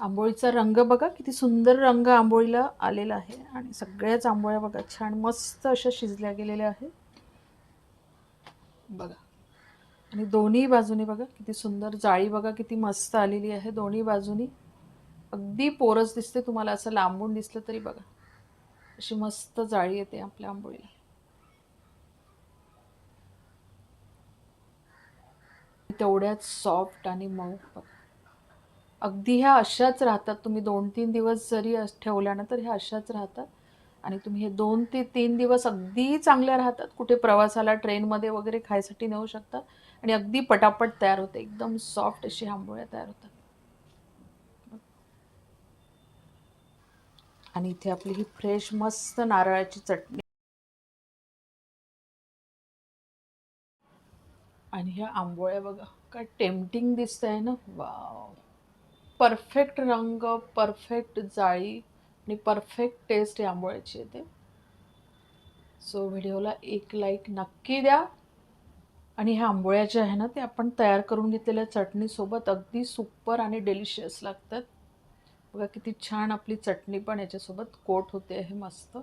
आंबोळीचा रंग बघा किती सुंदर रंग आंबोळीला आलेला आहे. आणि सगळ्याच आंबोळ्या बघा छान मस्त अशा शिजल्या गेलेल्या आहेत. बघा. आणि दोन्ही बाजूनी बघा किती सुंदर जाळी बघा किती मस्त आलेली आहे दोन्ही बाजूनी. अगदी पोरस दिसते तुम्हाला असं लांबून दिसलं तरी बघा. अशी मस्त जाळी येते आपल्या आंबोळीला. तेवढ्याच सॉफ्ट आणि मऊ बघा. अगदी ह्या अशाच राहतात. तुम्ही दोन तीन दिवस जरी ठेवल्यानंतर ठेवल्या ना तर ह्या अशाच राहतात. आणि तुम्ही हे दोन ते तीन दिवस अगदी चांगल्या राहतात. कुठे प्रवासाला ट्रेनमध्ये वगैरे खायसाठी नेऊ शकता आणि अगदी पटापट तयार होते. एकदम सॉफ्ट अशी आंबोळ्या तयार होतात. आणि इथे आपली ही फ्रेश मस्त नारळाची चटणी. आणि ह्या आंबोळ्या बघा. काय टेम्पटिंग दिसत आहे ना? वाव. परफेक्ट रंग परफेक्ट जाळी आणि परफेक्ट टेस्ट यामुळेची आंबोळ्याची येते. सो व्हिडिओला एक लाईक नक्की द्या. आणि ह्या आंबोळ्या ज्या आहे ना ते आपण तयार करून घेतलेल्या चटणीसोबत अगदी सुपर आणि डेलिशियस लागतात. बघा किती छान आपली चटणी पण याच्यासोबत कोट होते आहे मस्त.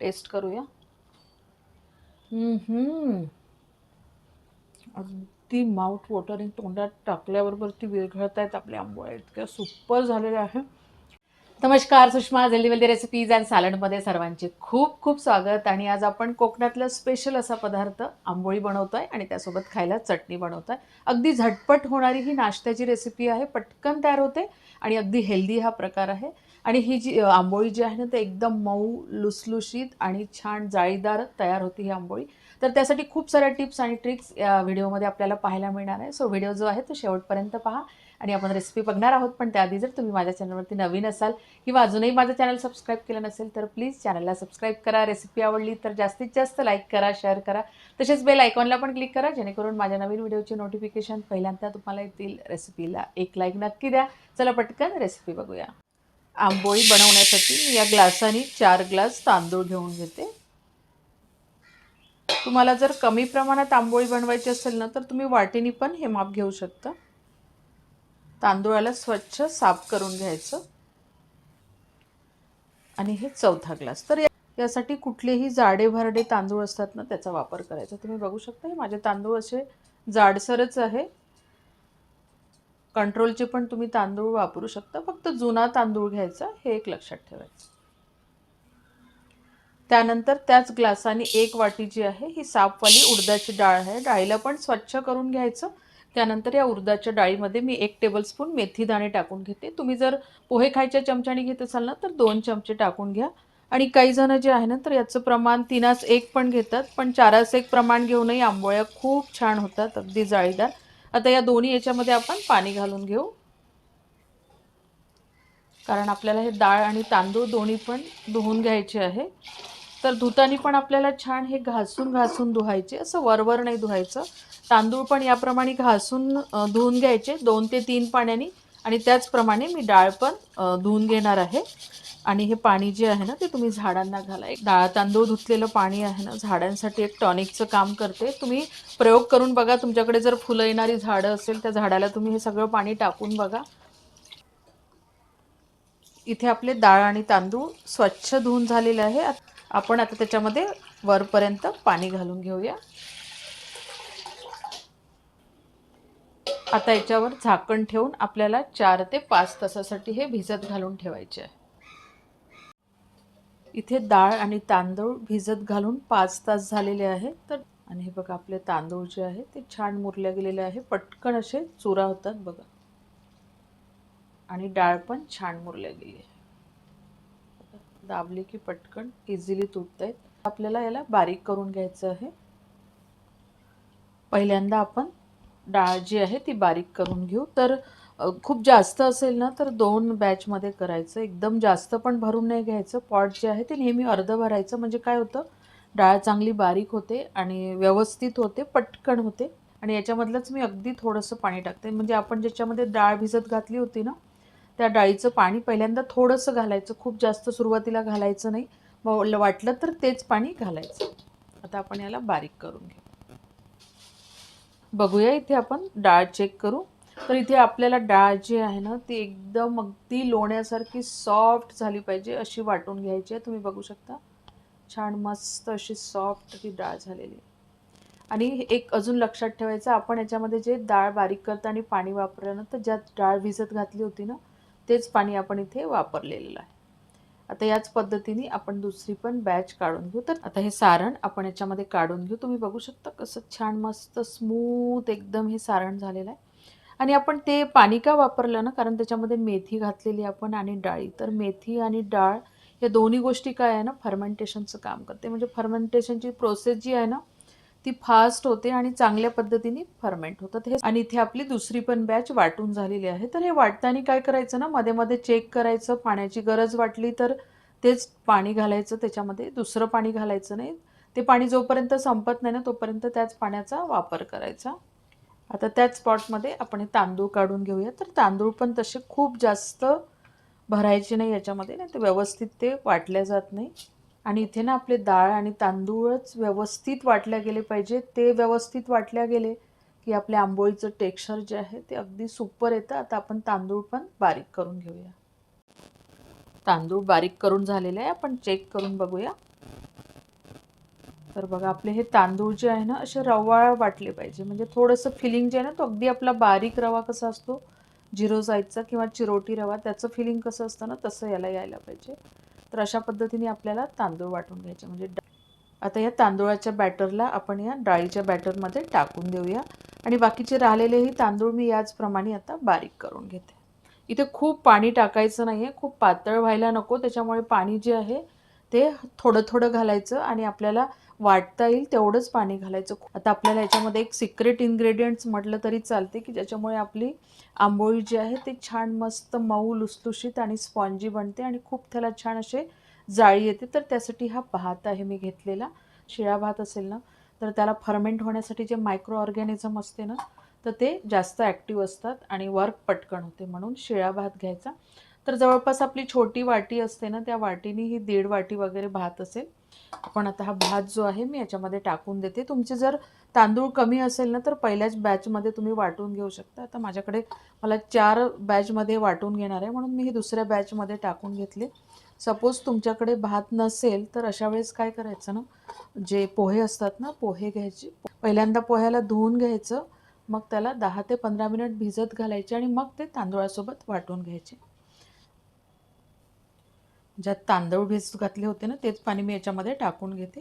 टेस्ट करूया. अगदी ती माउथ वॉटरिंग तोंडात टाकल्याबरोबर ती विरघळत आहेत आपल्या आंबोळ्या इतक्या सुपर झालेल्या आहे नमस्कार सुषमा जल्दी रेसिपीज अँड सॅलडमध्ये सर्वांचे खूप खूप स्वागत. आणि आज आपण कोकणातला स्पेशल असा पदार्थ आंबोळी बनवतो आहे आणि त्यासोबत खायला चटणी बनवतोय. अगदी झटपट होणारी ही नाश्त्याची रेसिपी आहे पटकन तयार होते आणि अगदी हेल्दी हा प्रकार आहे. आणि ही जी आंबोळी जी आहे ना ते एकदम मऊ लुसलुशीत आणि छान जाळीदार तयार होती ही आंबोळी. तर त्यासाठी खूप साऱ्या टिप्स आणि ट्रिक्स या व्हिडिओमध्ये आपल्याला पाहायला मिळणार आहे. सो व्हिडिओ जो आहे तो शेवटपर्यंत पहा. आणि आपण रेसिपी बघणार आहोत पण त्याआधी जर तुम्ही माझ्या चॅनलवरती नवीन असाल किंवा अजूनही माझं चॅनल सबस्क्राईब केलं नसेल तर प्लीज चॅनलला सबस्क्राईब करा. रेसिपी आवडली तर जास्तीत जास्त लाईक करा शेअर करा. तसेच बेल आयकॉनला पण क्लिक करा जेणेकरून माझ्या नवीन व्हिडिओचे नोटिफिकेशन पहिल्यांदा तुम्हाला येतील. रेसिपीला एक लाईक नक्की द्या. चला पटकन रेसिपी बघूया. आंबोळी बनवण्यासाठी मी या ग्लासाने चार ग्लास तांदूळ घेऊन घेते. तुम्हाला जर कमी प्रमाणात आंबोळी बनवायची असेल ना तर तुम्ही वाटीने पण हे माप घेऊ शकता. तांदूळाला स्वच्छ साफ करून घ्यायचं. आणि हे चौथा ग्लास. तर यासाठी कुठलेही जाडे भरडे तांदूळ असतात ना त्याचा वापर करायचा. तुम्ही बघू शकता हे माझे तांदूळ असे जाडसरच आहे. कंट्रोलचे पण तुम्ही तांदूळ वापरू शकता. फक्त जुना तांदूळ घ्यायचा हे एक लक्षात ठेवायचं. त्यानंतर त्याच ग्लासाने एक वाटी जी आहे ही साफवाली उडदाची डाळ आहे. डाळीला पण स्वच्छ करून घ्यायचं. त्यानंतर या उडदाच्या डाळीमध्ये मी एक टेबलस्पून मेथी दाणे टाकून घेते. तुम्ही जर पोहे खायच्या चमच्याने घेत असाल ना तर दोन चमचे टाकून घ्या. आणि काही जण जे आहे ना तर याचं प्रमाण तीनास एक पण घेतात पण चारास एक प्रमाण घेऊनही आंबोळ्या खूप छान होतात अगदी जाळीदार. आता या दोन्ही याच्यामध्ये आपण पाणी घालून घेऊ. कारण आपल्याला हे डाळ आणि तांदूळ दोन्ही पण धुवून घ्यायचे आहे. तर धुतानी पण आपल्याला छान हे घासून घासून धुवायचे असं वरवर नाही धुवायचं. तांदूळ पण याप्रमाणे घासून धुवून घ्यायचे दोन ते तीन पाण्याने. आणि त्याचप्रमाणे मी डाळ पण धुवून घेणार आहे. आणि हे पाणी जे आहे ना ते तुम्ही झाडांना घाला. एक डाळ तांदूळ धुतलेलं पाणी आहे ना झाडांसाठी एक टॉनिकचं काम करते. तुम्ही प्रयोग करून बघा तुमच्याकडे जर फुलं येणारी झाडं असेल त्या झाडाला तुम्ही हे सगळं पाणी टाकून बघा. इथे आपले डाळ आणि तांदूळ स्वच्छ धुवून झालेले आहे. आपण आता त्याच्यामध्ये वरपर्यंत पाणी घालून घेऊया. आता याच्यावर झाकण ठेवून आपल्याला चार ते पाच तासासाठी हे भिजत घालून ठेवायचे आहे. इथे डाळ आणि तांदूळ भिजत घालून पाच तास झालेले आहे. तर आणि हे बघा आपले तांदूळ जे आहे ते छान मुरले गेलेले आहे. पटकन असे चुरा होतात बघा. आणि डाळ पण छान मुरल्या गेली आहे. दाबली की पटकन इझिली तुटत आहेत आपल्याला याला बारीक करून घ्यायचं आहे. पहिल्यांदा आपण डाळ जी आहे ती बारीक करून घेऊ. तर खूप जास्त असेल ना तर दोन बॅचमध्ये करायचं. एकदम जास्त पण भरून नाही घ्यायचं. पॉट जे आहे ते नेहमी अर्ध भरायचं. म्हणजे काय होतं? डाळ चांगली बारीक होते आणि व्यवस्थित होते पटकन होते. आणि याच्यामधलंच मी अगदी थोडंसं पाणी टाकते. म्हणजे आपण ज्याच्यामध्ये डाळ भिजत घातली होती ना त्या डाळीचं पाणी पहिल्यांदा थोडंसं घालायचं खूप जास्त सुरुवातीला घालायचं नाही. मग वाटलं तर तेच पाणी घालायचं. आता आपण याला बारीक करून घेऊ. बघूया इथे आपण डाळ चेक करू. तर इथे आपल्याला डाळ जी आहे ना ती एकदम अगदी लोण्यासारखी सॉफ्ट झाली पाहिजे अशी वाटून घ्यायची आहे. तुम्ही बघू शकता. छान मस्त अशी सॉफ्ट ती डाळ झालेली आहे. आणि एक अजून लक्षात ठेवायचं आपण याच्यामध्ये जे डाळ बारीक करता आणि पाणी वापरलं ना तर ज्यात डाळ भिजत घातली होती ना तेच पाणी आपण इथे वापरलेलं आहे. आता याच पद्धतीने आपण दुसरी पण बॅच काढून घेऊ. तर आता हे सारण आपण याच्यामध्ये काढून घेऊ. तुम्ही बघू शकता कसं छान मस्त स्मूथ एकदम हे सारण झालेलं आहे. आणि आपण ते पाणी का वापरलं ना? कारण त्याच्यामध्ये मेथी घातलेली आपण आणि डाळी. तर मेथी आणि डाळ या दोन्ही गोष्टी काय आहे ना? फर्मेंटेशनचं काम करते. म्हणजे फर्मेंटेशनची प्रोसेस जी आहे ना ती फास्ट होते आणि चांगल्या पद्धतीने फर्मेंट होतात. हे आणि इथे आपली दुसरी पण बॅच वाटून झालेली आहे. तर हे वाटताना काय करायचं ना मध्ये मध्ये चेक करायचं पाण्याची गरज वाटली तर तेच पाणी घालायचं त्याच्यामध्ये दुसरं पाणी घालायचं नाही. ते पाणी जोपर्यंत संपत नाही ना तोपर्यंत त्याच पाण्याचा वापर करायचा. आता त्याच स्पॉटमध्ये आपण हे तांदूळ काढून घेऊया. तर तांदूळ पण तसे खूप जास्त भरायचे नाही याच्यामध्ये नाही तर व्यवस्थित ते वाटले जात नाही. आणि इथे ना आपले डाळ आणि तांदूळच व्यवस्थित वाटल्या गेले पाहिजे. ते व्यवस्थित वाटल्या गेले की आपल्या आंबोळीचं टेक्स्चर जे आहे ते अगदी सुपर येतं. आता आपण तांदूळ पण बारीक करून घेऊया. तांदूळ बारीक करून झालेले आहे. आपण चेक करून बघूया. तर बघा आपले हे तांदूळ जे आहे ना असे रवाळ वाटले पाहिजे. म्हणजे थोडंसं फिलिंग जे आहे ना तो अगदी आपला बारीक रवा कसा असतो झिरो साईजचा किंवा चिरोटी रवा त्याचं फिलिंग कसं असतं ना तसं याला यायला पाहिजे. तर अशा पद्धतीने आपल्याला तांदूळ वाटून घ्यायचे. म्हणजे आता या तांदूळाच्या बॅटरला आपण या डाळीच्या बॅटरमध्ये टाकून देऊया. आणि बाकीचे राहिलेलेही तांदूळ मी याचप्रमाणे आता बारीक करून घेते. इथे खूप पाणी टाकायचं नाही आहे खूप पातळ व्हायला नको. त्याच्यामुळे पाणी जे आहे ते थोडं थोडं घालायचं आणि आपल्याला वाटता येईल तेवढंच पाणी घालायचं. आता आपल्याला याच्यामध्ये एक सिक्रेट इन्ग्रेडियंट्स म्हटलं तरी चालते की ज्याच्यामुळे आपली आंबोळी जी आहे ती छान मस्त मऊ लुसलुशीत आणि स्पॉन्जी बनते आणि खूप त्याला छान असे जाळी येते. तर त्यासाठी हा भात आहे मी घेतलेला. शिळा भात असेल ना तर त्याला फर्मेंट होण्यासाठी जे मायक्रो ऑर्गॅनिझम असते ना तर ते जास्त ॲक्टिव्ह असतात आणि वर्क पटकन होते म्हणून शिळा भात घ्यायचा. तर जवळपास आपली छोटी वाटी असते ना त्या वाटीने ही दीड वाटी वगैरे भात असेल. आपण आता हा भात जो आहे मी याच्यामध्ये टाकून देते. तुमचे जर तांदूळ कमी असेल ना तर पहिल्याच बॅचमध्ये तुम्ही वाटून घेऊ शकता. आता माझ्याकडे मला चार बॅचमध्ये वाटून घेणार आहे म्हणून मी हे दुसऱ्या बॅचमध्ये टाकून घेतले. सपोज तुमच्याकडे भात नसेल तर अशा वेळेस काय करायचं ना जे पोहे असतात ना पोहे घ्यायचे. पहिल्यांदा पोह्याला धुवून घ्यायचं मग त्याला दहा ते पंधरा मिनिट भिजत घालायचे आणि मग ते तांदूळासोबत वाटून घ्यायचे. ज्यात तांदूळ भिजू घातले होते ना तेच पाणी मी याच्यामध्ये टाकून घेते.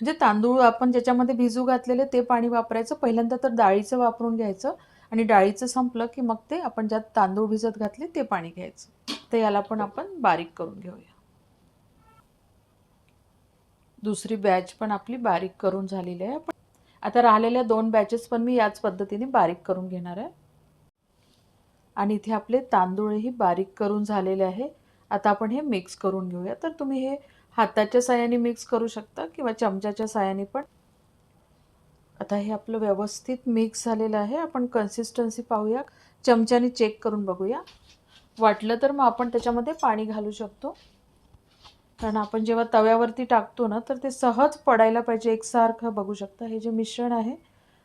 म्हणजे तांदूळ आपण ज्याच्यामध्ये भिजू घातलेले ते पाणी वापरायचं. पहिल्यांदा तर डाळीचं वापरून घ्यायचं आणि डाळीचं संपलं की मग ते आपण ज्यात तांदूळ भिजत घातले ते पाणी घ्यायचं. तर याला पण आपण बारीक करून घेऊया. दुसरी बॅच पण आपली बारीक करून झालेली आहे. पण आता राहिलेल्या दोन बॅचेस पण मी याच पद्धतीने बारीक करून घेणार आहे. आणि इथे आपले तांदूळही बारीक करून झालेले आहे. आता आपण हे मिक्स करून घेऊया. तर तुम्ही हे हाताच्या साहाय्याने मिक्स करू शकता किंवा चमच्याच्या साह्याने पण. आता हे आपलं व्यवस्थित मिक्स झालेलं आहे. आपण कन्सिस्टन्सी पाहूया. चमच्याने चेक करून बघूया. वाटलं तर मग आपण त्याच्यामध्ये पाणी घालू शकतो. कारण आपण जेव्हा तव्यावरती टाकतो ना तर ते सहज पडायला पाहिजे. एकसारखं बघू शकता. हे जे मिश्रण आहे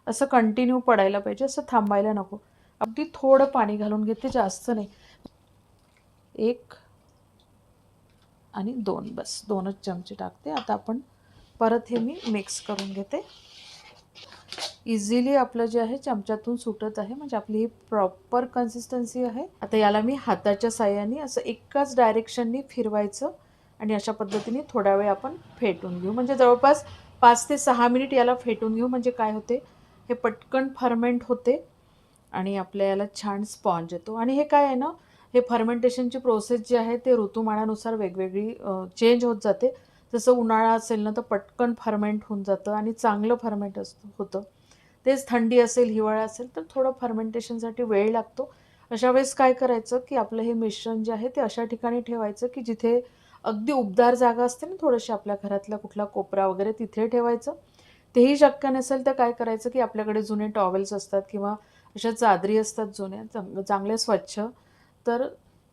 असं कंटिन्यू पडायला पाहिजे. असं थांबायला नको. अगदी थोडं पाणी घालून घेते जास्त नाही. एक आणि दोन बस. दोनच चमचे टाकते. आता आपण परत हे मी मिक्स करून घेते. इझिली आपलं जे आहे चमच्यातून सुटत आहे. म्हणजे आपली ही प्रॉपर कन्सिस्टन्सी आहे. आता याला मी हाताच्या साह्याने असं एकाच डायरेक्शननी फिरवायचं आणि अशा पद्धतीने थोडा वेळ आपण फेटून घेऊ. म्हणजे जवळपास पाच ते सहा मिनिट याला फेटून घेऊ. म्हणजे काय होते? हे पटकन फर्मेंट होते आणि आपल्या याला छान स्पॉन्ज येतो. आणि हे काय आहे ना? हे फर्मेंटेशनची प्रोसेस जी आहे ते ऋतुमानानुसार वेगवेगळी चेंज होत जाते. जसं उन्हाळा असेल ना तर पटकन फर्मेंट होऊन जातं आणि चांगलं फर्मेंट असतं होतं. तेच थंडी असेल हिवाळा असेल तर थोडं फर्मेंटेशनसाठी वेळ लागतो. अशा वेळेस काय करायचं की आपलं हे मिश्रण जे आहे ते अशा ठिकाणी ठेवायचं की जिथे अगदी उबदार जागा असते ना थोडीशी आपल्या घरातला कुठला कोपरा वगैरे तिथे ठेवायचं. तेही शक्य नसेल तर काय करायचं की आपल्याकडे जुने टॉवेल्स असतात किंवा अशा चादरी असतात जुन्या चांग चांगल्या स्वच्छ तर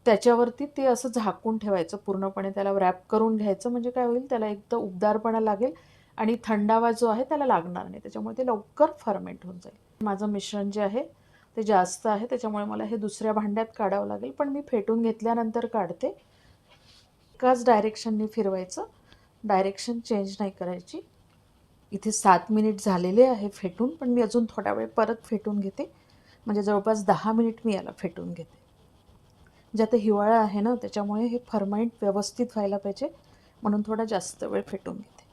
त्याच्यावरती ते असं झाकून ठेवायचं पूर्णपणे त्याला रॅप करून घ्यायचं. म्हणजे काय होईल? त्याला एक तर उबदारपणा लागेल आणि थंडावा जो आहे त्याला लागणार नाही. त्याच्यामुळे ते लवकर फर्मेंट होऊन जाईल. माझं मिश्रण जे आहे ते जास्त आहे. त्याच्यामुळे मला हे दुसऱ्या भांड्यात काढावं लागेल. पण मी फेटून घेतल्यानंतर काढते. एकाच डायरेक्शननी फिरवायचं. डायरेक्शन चेंज नाही करायची. इथे सात मिनिट झालेले आहे फेटून. पण मी अजून थोडा वेळ परत फेटून घेते. म्हणजे जवळपास दहा मिनिट मी याला फेटून घेते. ज्यात हिवाळा आहे ना त्याच्यामुळे हे फर्माईट व्यवस्थित व्हायला पाहिजे. म्हणून थोडा जास्त वेळ फेटून घेते.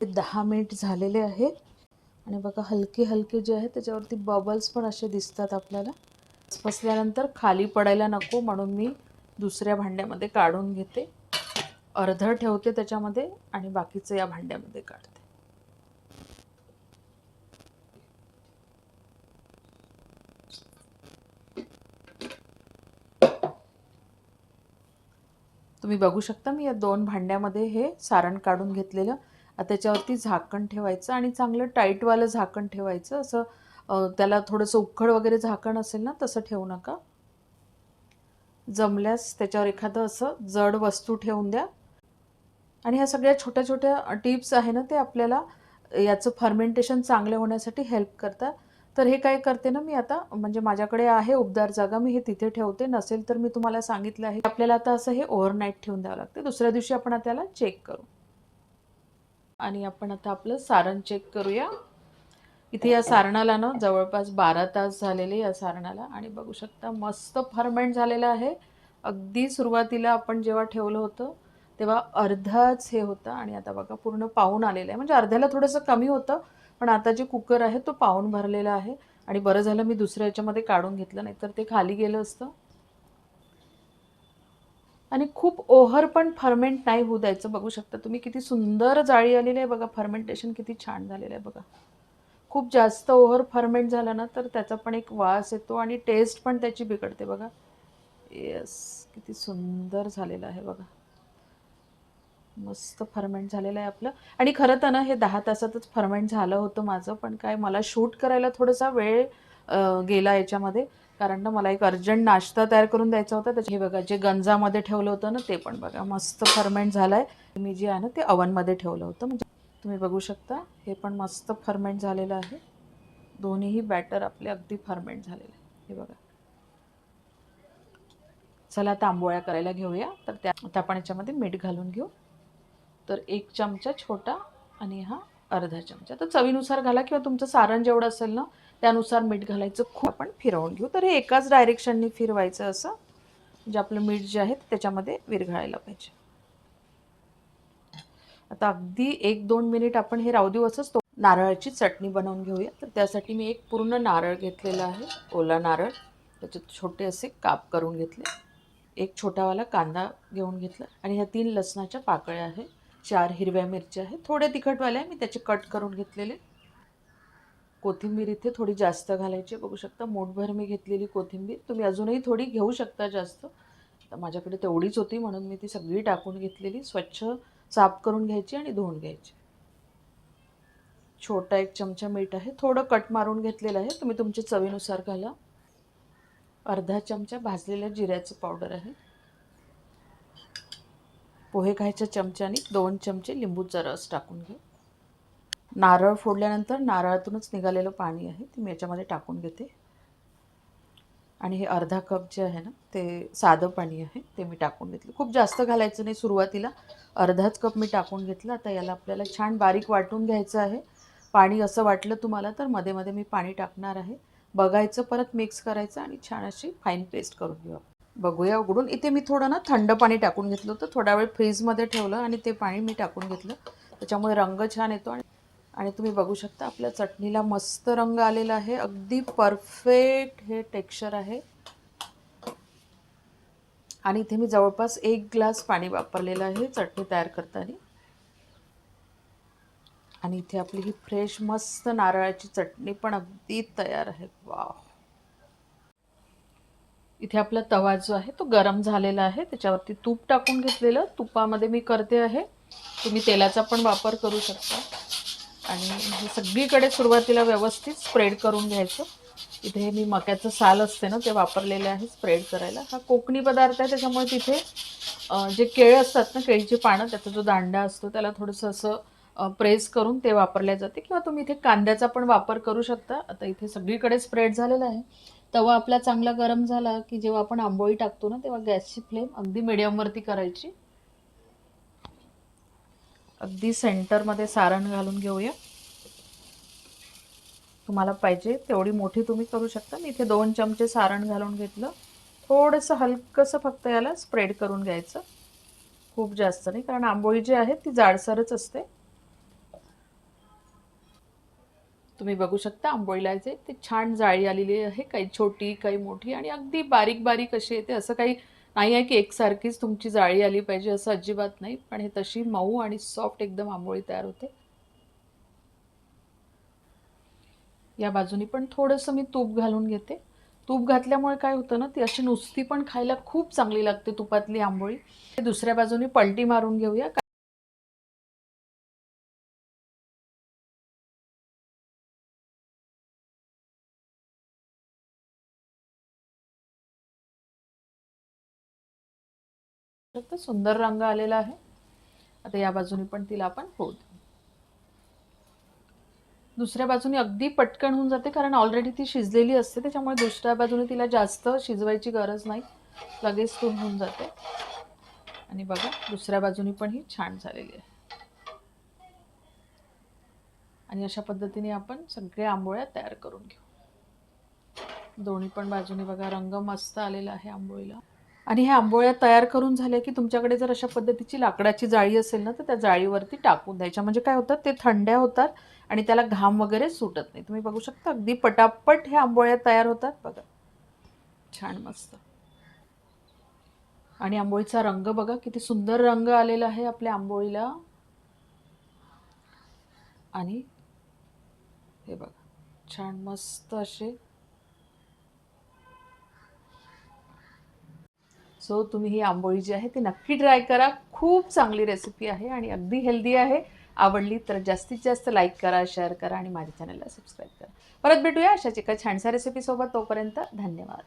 ते दहा मिनिट झालेले आहे आणि बघा हलके हलके जे आहे त्याच्यावरती बबल्स पण असे दिसतात आपल्याला. फसल्यानंतर खाली पडायला नको म्हणून मी दुसऱ्या भांड्यामध्ये काढून घेते. अर्धं ठेवते त्याच्यामध्ये आणि बाकीचं या भांड्यामध्ये काढते. तुम्ही बघू शकता मी या दोन भांड्यामध्ये हे सारण काढून घेतलेलं. त्याच्यावरती झाकण ठेवायचं आणि चांगलं टाईटवालं झाकण ठेवायचं. असं त्याला थोडंसं उखड वगैरे झाकण असेल ना तसं ठेवू नका. जमल्यास त्याच्यावर एखादं असं जड वस्तू ठेवून द्या. आणि ह्या सगळ्या छोट्या छोट्या टिप्स आहे ना ते आपल्याला याचं फर्मेंटेशन चांगलं होण्यासाठी हेल्प करतात. तर हे काय करते ना मी आता म्हणजे माझ्याकडे आहे उबदार जागा मी हे तिथे ठेवते. नसेल तर मी तुम्हाला सांगितलं आहे. आपल्याला आता असं हे ओव्हरनाईट ठेवून द्यावं लागते. दुसऱ्या दिवशी आपण त्याला चेक करू. आणि आपण आता आपलं सारण चेक करूया. इथे या सारणाला ना जवळपास बारा तास झालेले या सारणाला. आणि बघू शकता मस्त फर्मेंट झालेलं आहे. अगदी सुरुवातीला आपण जेव्हा ठेवलं होतं तेव्हा अर्धाच हे होतं. आणि आता बघा पूर्ण पाहून आलेलं आहे. म्हणजे अर्ध्याला थोडंसं कमी होतं पण आता जे कुकर आहे तो पाहून भरलेला आहे. आणि बरं झालं मी दुसऱ्या याच्यामध्ये काढून घेतलं नाही तर ते खाली गेलं असतं. आणि खूप ओव्हर पण फर्मेंट नाही होऊ द्यायचं. बघू शकता तुम्ही किती सुंदर जाळी आलेली आहे बघा. फर्मेंटेशन किती छान झालेलं आहे बघा. खूप जास्त ओव्हर फर्मेंट झालं ना तर त्याचा पण एक वास येतो आणि टेस्ट पण त्याची बिघडते बघा. येस किती सुंदर झालेलं आहे बघा. मस्त फर्मेंट झालेलं आहे आपलं. आणि खरं तर ना हे दहा तासातच फर्मेंट झालं होतं माझं पण काय मला शूट करायला थोडासा वेळ गेला याच्यामध्ये. कारण ना मला एक अर्जंट नाश्ता तयार करून द्यायचा होता. त्याचे हे बघा जे गंजामध्ये ठेवलं होतं ना ते पण बघा मस्त फर्मेंट झालं आहे मी जे आहे ना ते अवनमध्ये ठेवलं होतं. म्हणजे तुम्ही बघू शकता हे पण मस्त फर्मेंट झालेलं आहे. दोन्हीही बॅटर आपले अगदी फर्मेंट झालेले आहे हे बघा. चला आता आंबोळ्या करायला घेऊया. तर त्या आता आपण याच्यामध्ये मीठ घालून घेऊ. तर एक चमचा छोटा आणि हा अर्धा चमचा. तर चवीनुसार घाला किंवा तुमचं सारण जेवढं असेल ना त्यानुसार मीठ घालायचं. खूप आपण फिरवून घेऊ. तर हे एकाच डायरेक्शननी फिरवायचं असं म्हणजे आपलं मीठ जे आहे त्याच्यामध्ये विरघळायला पाहिजे. आता अगदी एक दोन मिनिट आपण हे राहू देऊ असंच. तो नारळाची चटणी बनवून घेऊया. तर त्यासाठी मी एक पूर्ण नारळ घेतलेला आहे. ओला नारळ. त्याच्यात छोटे असे काप करून घेतले. एक छोटावाला कांदा घेऊन घेतला. आणि ह्या तीन लसणाच्या पाकळ्या आहेत. चार हिरव्या मिरच्या आहेत. थोड्या तिखटवाल्या आहे मी त्याचे कट करून घेतलेले. कोथिंबीर इथे थोडी जास्त घालायची बघू शकता मोठभर मी घेतलेली कोथिंबीर. तुम्ही अजूनही थोडी घेऊ शकता जास्त. तर माझ्याकडे तेवढीच होती म्हणून मी ती सगळी टाकून घेतलेली. स्वच्छ साफ करून घ्यायची आणि धुवून घ्यायची. छोटा एक चमचा मीठ आहे. थोडं कट मारून घेतलेलं आहे. तुम्ही तुमच्या चवीनुसार घाला. अर्धा चमचा भाजलेल्या जिऱ्याचं पावडर आहे. पोहे खायच्या चमच्याने दोन चमचे लिंबूचा रस टाकून घे. नारळ फोडल्यानंतर नारळातूनच निघालेलं पाणी आहे ते मी याच्यामध्ये टाकून घेते. आणि हे अर्धा कप जे आहे ना ते साधं पाणी आहे ते मी टाकून घेतलं. खूप जास्त घालायचं नाही सुरुवातीला अर्धाच कप मी टाकून घेतलं. आता याला आपल्याला छान बारीक वाटून घ्यायचं आहे. पाणी असं वाटलं तुम्हाला तर मध्ये मध्ये मी पाणी टाकणार आहे. बघायचं परत मिक्स करायचं आणि छान अशी फाईन पेस्ट करून घेऊ आपण. बघूया उघडून. इथे मी थोडं ना थंड पाणी टाकून घेतलं होतं. थोडा वेळ फ्रीजमध्ये ठेवलं आणि ते पाणी मी टाकून घेतलं. त्याच्यामुळे रंग छान येतो आणि आणि तुम्ही बघू शकता आपल्या चटणीला मस्त रंग आलेला आहे. अगदी परफेक्ट हे टेक्स्चर आहे. आणि इथे मी जवळपास एक ग्लास पाणी वापरलेलं आहे चटणी तयार करताना. आणि इथे आपली ही फ्रेश मस्त नारळाची चटणी पण अगदी तयार आहे. वा इथे आपला तवा जो आहे तो गरम झालेला आहे. त्याच्यावरती तूप टाकून घेतलेलं. तुपामध्ये मी करते आहे. तुम्ही तेलाचा पण वापर करू शकता. आणि हे सगळीकडे सुरुवातीला व्यवस्थित स्प्रेड करून घ्यायचं. इथे मी मक्याचं साल असते ना ते वापरलेले आहे स्प्रेड करायला. हा कोकणी पदार्थ आहे त्याच्यामुळे तिथे जे केळ असतात ना केळीची पानं त्याचा जो दांडा असतो त्याला थोडंसं असं प्रेस करून ते वापरले जाते. किंवा तुम्ही इथे कांद्याचा पण वापर करू शकता. आता इथे सगळीकडे स्प्रेड झालेला आहे. तवा आपला चांगला गरम झाला की जेव्हा आपण आंबोळी टाकतो ना तेव्हा गॅसची फ्लेम अगदी मिडियमवरती करायची. अगदी सेंटरमध्ये सारण घालून घेऊया. तुम्हाला पाहिजे तेवढी मोठी तुम्ही करू शकता. मी इथे दोन चमचे सारण घालून घेतलं. थोडंसं हलकंसं फक्त याला स्प्रेड करून घ्यायचं. खूप जास्त नाही कारण आंबोळी जी आहे ती जाडसरच असते. तुम्ही बघू शकता आंबोळीला जे ते छान जाळी आलेली आहे काही छोटी काही मोठी आणि अगदी बारीक बारीक अशी येते असं काही नाही आहे की एकसारखीच तुमची जाळी आली पाहिजे असं अजिबात नाही पण हे तशी मऊ आणि सॉफ्ट एकदम आंबोळी तयार होते. या बाजूनी पण थोडंसं मी तूप घालून घेते. तूप घातल्यामुळे काय होतं ना ती अशी नुसती पण खायला खूप चांगली लागते तुपातली आंबोळी. दुसऱ्या बाजूनी पलटी मारून घेऊया तर सुंदर रंग आलेला आहे. आता या बाजूने पण तिला आपण होऊ देऊ. दुसऱ्या बाजूने अगदी पटकन होऊन जाते कारण ऑलरेडी ती शिजलेली असते त्याच्यामुळे दुसऱ्या बाजूने तिला जास्त शिजवायची गरज नाही. लगेच तून होऊन जाते. आणि बघा दुसऱ्या बाजूनी पण ही छान झालेली आहे. आणि अशा पद्धतीने आपण सगळ्या आंबोळ्या तयार करून घेऊ. दोन्ही पण बाजूने बघा रंग मस्त आलेला आहे आंबोळीला. आणि ह्या आंबोळ्या तयार करून झाल्या की तुमच्याकडे जर अशा पद्धतीची लाकडाची जाळी असेल ना तर त्या जाळीवरती टाकून द्यायच्या. म्हणजे काय होतं ते थंड्या होतात आणि त्याला घाम वगैरे सुटत नाही. तुम्ही बघू शकता अगदी पटापट ह्या आंबोळ्या तयार होतात बघा. छान मस्त. आणि आंबोळीचा रंग बघा किती सुंदर रंग आलेला आहे आपल्या आंबोळीला. आणि हे बघा छान मस्त असे सो तुम्ही ही आंबोळी जी आहे ती नक्की ट्राय करा. खूप चांगली रेसिपी आहे आणि अगदी हेल्दी आहे. आवडली तर जास्तीत जास्त लाईक करा शेअर करा आणि माझ्या चॅनलला सबस्क्राईब करा. परत भेटूया अशाच एका छानशा रेसिपीसोबत तोपर्यंत धन्यवाद.